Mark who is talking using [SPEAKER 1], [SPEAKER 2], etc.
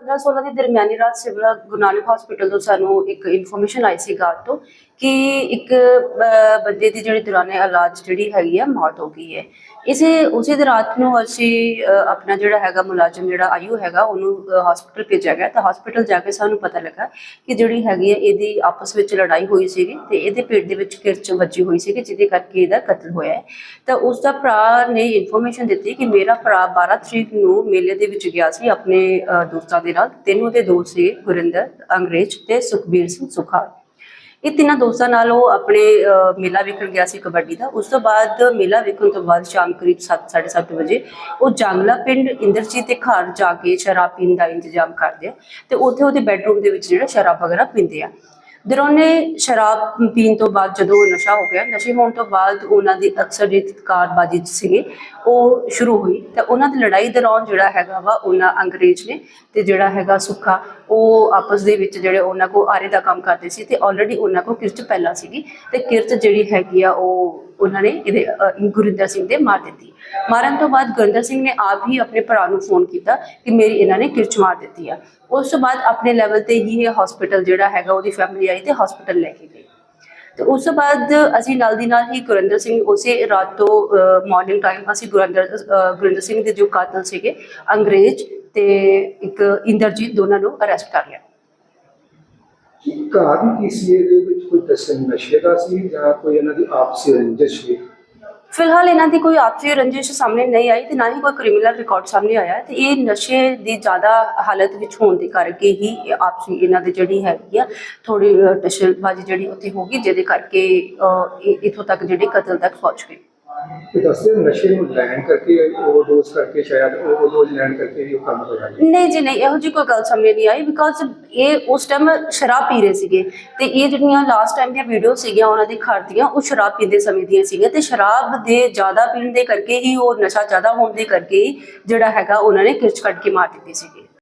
[SPEAKER 1] 15-16 ਦੇ ਦਰਮਿਆਨੀ ਰਾਤ ਸਿਵਲ ਗੁਰੂ ਨਾਨਕ ਹਸਪੀਟਲ ਤੋਂ ਸਾਨੂੰ ਇੱਕ ਇਨਫੋਰਮੇਸ਼ਨ ਆਈ ਸੀ ਗਾਰਡ ਤੋਂ ਕਿ ਇੱਕ ਬੰਦੇ ਦੀ ਜਿਹੜੀ ਦੌਰਾਨੇ ਇਲਾਜ ਜਿਹੜੀ ਹੈਗੀ ਆ, ਮੌਤ ਹੋ ਗਈ ਹੈ। ਇਸੇ, ਉਸੇ ਦੀ ਰਾਤ ਨੂੰ ਅਸੀਂ ਆਪਣਾ ਜਿਹੜਾ ਹੈਗਾ ਮੁਲਾਜ਼ਮ ਜਿਹੜਾ ਆਯੂ ਹੈਗਾ, ਉਹਨੂੰ ਹਸਪੀਟਲ ਭੇਜਿਆ ਗਿਆ। ਤਾਂ ਹਸਪੀਟਲ ਜਾ ਕੇ ਸਾਨੂੰ ਪਤਾ ਲੱਗਾ ਕਿ ਜਿਹੜੀ ਹੈਗੀ ਹੈ ਇਹਦੀ ਆਪਸ ਵਿੱਚ ਲੜਾਈ ਹੋਈ ਸੀਗੀ ਤੇ ਇਹਦੇ ਪੇਟ ਦੇ ਵਿੱਚ ਕਿਰਚ ਵੱਜੀ ਹੋਈ ਸੀਗੀ, ਜਿਹਦੇ ਕਰਕੇ ਇਹਦਾ ਕਤਲ ਹੋਇਆ ਹੈ। ਤਾਂ ਉਸ ਦਾ ਭਰਾ ਨੇ ਇਨਫੋਰਮੇਸ਼ਨ ਦਿੱਤੀ ਕਿ ਮੇਰਾ ਭਰਾ 12 ਤਰੀਕ ਨੂੰ ਮੇਲੇ ਦੇ ਵਿੱਚ ਗਿਆ ਸੀ, ਆਪਣੇ ਦੋਸਤਾਂ ਦੇ ਨਾਲ ਤਿੰਨ ਉਹਦੇ ਦੋਸਤ ਸੀ ਗੁਰਿੰਦਰ ਅੰਗਰੇਜ਼ ਤੇ ਸੁਖਬੀਰ ਸਿੰਘ ਸੁਖਾ। ਇਹ ਤਿੰਨਾਂ ਦੋਸਤਾਂ ਨਾਲ ਉਹ ਆਪਣੇ ਅਹ, ਮੇਲਾ ਵੇਖਣ ਗਿਆ ਸੀ ਕਬੱਡੀ ਦਾ। ਉਸ ਤੋਂ ਬਾਅਦ ਮੇਲਾ ਵੇਖਣ ਤੋਂ ਬਾਅਦ ਸ਼ਾਮ ਕਰੀਬ 7:30 ਵਜੇ ਉਹ ਜੰਗਲਾ ਪਿੰਡ ਇੰਦਰਜੀਤ ਦੇ ਘਰ ਜਾ ਕੇ ਸ਼ਰਾਬ ਪੀਣ ਦਾ ਇੰਤਜ਼ਾਮ ਕਰਦੇ ਆ ਤੇ ਉੱਥੇ ਉਹਦੇ ਬੈੱਡਰੂਮ ਦੇ ਵਿੱਚ ਜਿਹੜਾ ਸ਼ਰਾਬ ਵਗੈਰਾ ਪੀਂਦੇ ਆ। ਦਰੋਨੇ ਸ਼ਰਾਬ ਪੀਣ ਤੋਂ ਬਾਅਦ ਜਦੋਂ ਨਸ਼ਾ ਹੋ ਗਿਆ, ਨਸ਼ੇ ਹੋਣ ਤੋਂ ਬਾਅਦ ਉਹਨਾਂ ਦੀ ਅਕਸਰ ਜਿਹੜੀ ਕਾਰਬਾਜੀ ਸੀਗੇ, ਉਹ ਸ਼ੁਰੂ ਹੋਈ। ਤਾਂ ਉਹਨਾਂ ਦੀ ਲੜਾਈ ਦੌਰਾਨ ਜਿਹੜਾ ਹੈਗਾ ਵਾ, ਉਹਨਾਂ ਅੰਗਰੇਜ਼ ਨੇ ਤੇ ਜਿਹੜਾ ਹੈਗਾ ਸੁੱਖਾ, ਉਹ ਆਪਸ ਦੇ ਵਿੱਚ ਜਿਹੜੇ ਉਹਨਾਂ ਕੋ ਆਰੇ ਦਾ ਕੰਮ ਕਰਦੇ ਸੀ ਤੇ ਆਲਰੇਡੀ ਉਹਨਾਂ ਕੋ ਕਿਰਚ ਪਹਿਲਾਂ ਸੀਗੀ। ਤੇ ਕਿਰਤ ਜਿਹੜੀ ਹੈਗੀ ਆ, ਉਹ ਉਹਨਾਂ ਨੇ ਇਹਦੇ ਗੁਰਿੰਦਰ ਸਿੰਘ ਦੇ ਮਾਰ ਦਿੱਤੀ। ਮਾਰਨ ਤੋਂ ਬਾਅਦ ਗੁਰਿੰਦਰ ਸਿੰਘ ਨੇ ਆਪ ਹੀ ਆਪਣੇ ਭਰਾ ਨੂੰ ਫੋਨ ਕੀਤਾ ਕਿ ਮੇਰੀ ਇਹਨਾਂ ਨੇ ਕਿਰਚ ਮਾਰ ਦਿੱਤੀ ਆ। ਉਸ ਤੋਂ ਬਾਅਦ ਆਪਣੇ ਲੈਵਲ ਤੇ ਹੀ ਇਹ ਹਸਪੀਟਲ ਜਿਹੜਾ ਹੈਗਾ ਉਹਦੀ ਫੈਮਿਲੀ ਆਈ ਤੇ ਹਸਪੀਟਲ ਲੈ ਕੇ ਗਈ। ਤੇ ਉਸ ਤੋਂ ਬਾਅਦ ਅਸੀਂ ਨਾਲ ਦੀ ਨਾਲ ਹੀ ਗੁਰਿੰਦਰ ਸਿੰਘ ਉਸੇ ਰਾਤ ਤੋਂ ਮਾਰਨਿੰਗ ਟਾਈਮ ਅਸੀਂ ਗੁਰਿੰਦਰ ਗੁਰਿੰਦਰ ਸਿੰਘ ਦੇ ਜੋ ਕਾਤਲ ਸੀਗੇ, ਅੰਗਰੇਜ਼ ਤੇ ਇੱਕ ਇੰਦਰਜੀਤ ਦੋਨਾਂ ਨੂੰ ਅਰੈਸਟ ਕਰ ਲਿਆ।
[SPEAKER 2] ਘਰ ਦੀ ਕਿਸੇ ਦੇ ਵਿੱਚ ਕੋਈ ਦੱਸਣ ਨਸ਼ੇ ਦਾ ਸੀ ਜਾਂ ਕੋਈ ਇਹਨਾਂ ਦੀ ਆਪਸੀ ਰੰਜਿਸ਼ ਸੀ?
[SPEAKER 1] ਫਿਲਹਾਲ ਇਹਨਾਂ ਦੀ ਕੋਈ ਆਪਸੀ ਰੰਜਿਸ਼ ਸਾਹਮਣੇ ਨਹੀਂ ਆਈ ਤੇ ਨਾ ਹੀ ਕੋਈ ਕ੍ਰਿਮੀਨਲ ਰਿਕਾਰਡ ਸਾਹਮਣੇ ਆਇਆ ਤੇ ਇਹ ਨਸ਼ੇ ਦੀ ਜ਼ਿਆਦਾ ਹਾਲਤ ਵਿੱਚ ਹੋਣ ਦੇ ਕਰਕੇ ਹੀ ਇਹ ਆਪਸੀ ਇਹਨਾਂ ਦੀ ਜਿਹੜੀ ਹੈਗੀ ਆ ਥੋੜੀ ਟਸ਼ਲਬਾਜੀ ਜਿਹੜੀ ਉੱਥੇ ਹੋ ਗਈ, ਜਿਹਦੇ ਕਰਕੇ ਇਥੋਂ ਤੱਕ ਜਿਹੜੇ ਕਤਲ ਤੱਕ ਪਹੁੰਚ ਗਏ।
[SPEAKER 2] ਇਹ ਦੱਸਦੇ ਨਸ਼ੇ ਨੂੰ ਲੈਣ ਕਰਕੇ ਓਵਰਡੋਜ਼ ਕਰਕੇ ਸ਼ਾਇਦ ਓਵਰਡੋਜ਼ ਲੈਣ ਕਰਕੇ ਵੀ ਉਹ ਕੰਮ ਹੋ ਜਾਂਦਾ।
[SPEAKER 1] ਨਹੀਂ ਜੀ, ਨਹੀਂ, ਇਹੋ ਜਿਹੀ ਕੋਈ ਗੱਲ ਸਾਹਮਣੇ ਨਹੀਂ ਆਈ ਬਿਕਾਜ਼ ਇਹ ਉਸ ਟਾਈਮ ਸ਼ਰਾਬ ਪੀ ਰਹੇ ਸੀਗੇ ਤੇ ਇਹ ਜਿਹੜੀਆਂ ਲਾਸਟ ਟਾਈਮ ਦੀਆਂ ਵੀਡੀਓ ਸੀਗੀਆਂ, ਉਹਨਾਂ ਦੀ ਘਰ ਦੀਆਂ, ਉਹ ਸ਼ਰਾਬ ਪੀਂਦੇ ਸਮੇਂ ਦੀਆਂ ਸੀਗੀਆਂ ਤੇ ਸ਼ਰਾਬ ਦੇ ਜ਼ਿਆਦਾ ਪੀਣ ਦੇ ਕਰਕੇ ਹੀ ਉਹ ਨਸ਼ਾ ਜ਼ਿਆਦਾ ਹੋਣ ਦੇ ਕਰਕੇ ਹੀ ਜਿਹੜਾ ਹੈਗਾ ਉਹਨਾਂ ਨੇ ਕਿਰਚ ਕੱਢ ਕੇ ਮਾਰ ਦਿੱਤੀ ਸੀਗੀ।